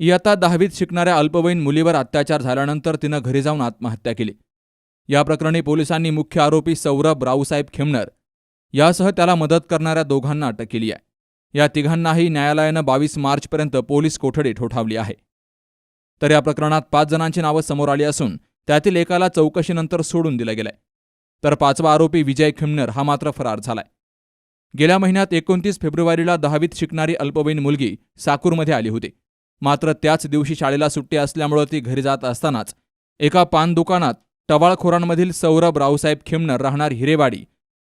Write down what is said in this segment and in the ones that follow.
इयत्ता दहावीत शिकणाऱ्या अल्पवयीन मुलीवर अत्याचार झाल्यानंतर तिनं घरी जाऊन आत्महत्या केली. या प्रकरणी पोलिसांनी मुख्य आरोपी सौरभ रावसाहेब खेमनर यासह त्याला मदत करणाऱ्या दोघांना अटक केली आहे. या तिघांनाही न्यायालयानं बावीस मार्चपर्यंत पोलीस कोठडी ठोठावली आहे. तर या प्रकरणात पाच जणांची नावं समोर आली असून त्यातील एकाला चौकशीनंतर सोडून दिलं गेलंय. तर पाचवा आरोपी विजय खिमनर हा मात्र फरार झालाय. गेल्या महिन्यात एकोणतीस फेब्रुवारीला दहावीत शिकणारी अल्पवयीन मुलगी साकूरमध्ये आली होती. मात्र त्याच दिवशी शाळेला सुट्टी असल्यामुळं ती घरी जात असतानाच एका पान दुकानात टवाळखोरांमधील सौरभ रावसाहेब खिमनर राहणार हिरेवाडी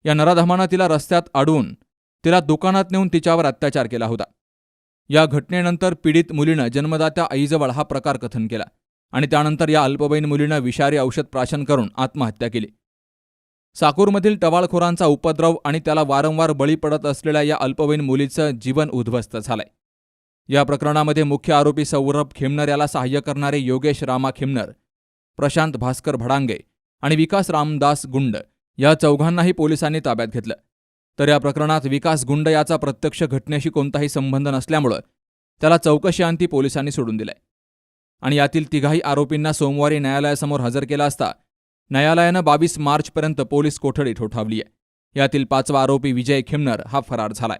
या नराधमानं तिला रस्त्यात अडवून तिला दुकानात नेऊन तिच्यावर अत्याचार केला होता. या घटनेनंतर पीडित मुलीनं जन्मदात्या आईजवळ हा प्रकार कथन केला आणि त्यानंतर या अल्पवयीन मुलीनं विषारी औषध प्राशन करून आत्महत्या केली. साकूरमधील टवाळखोरांचा उपद्रव आणि त्याला वारंवार बळी पडत असलेल्या या अल्पवयीन मुलीचं जीवन उद्ध्वस्त झालंय. या प्रकरणामध्ये मुख्य आरोपी सौरभ खेमनर याला सहाय्य करणारे योगेश रामा खेमनर प्रशांत भास्कर भडांगे आणि विकास रामदास गुंड या चौघांनाही पोलिसांनी ताब्यात घेतलं. तर या प्रकरणात विकास गुंड याचा प्रत्यक्ष घटनेशी कोणताही संबंध नसल्यामुळं त्याला चौकशीअंती पोलिसांनी सोडून दिलंय. आणि यातील तिघाही आरोपींना सोमवारी न्यायालयासमोर हजर केला असता न्यायालयानं बावीस मार्चपर्यंत पोलीस कोठडी ठोठावली आहे यातील पाचवा आरोपी विजय खिमनर हा फरार झालाय.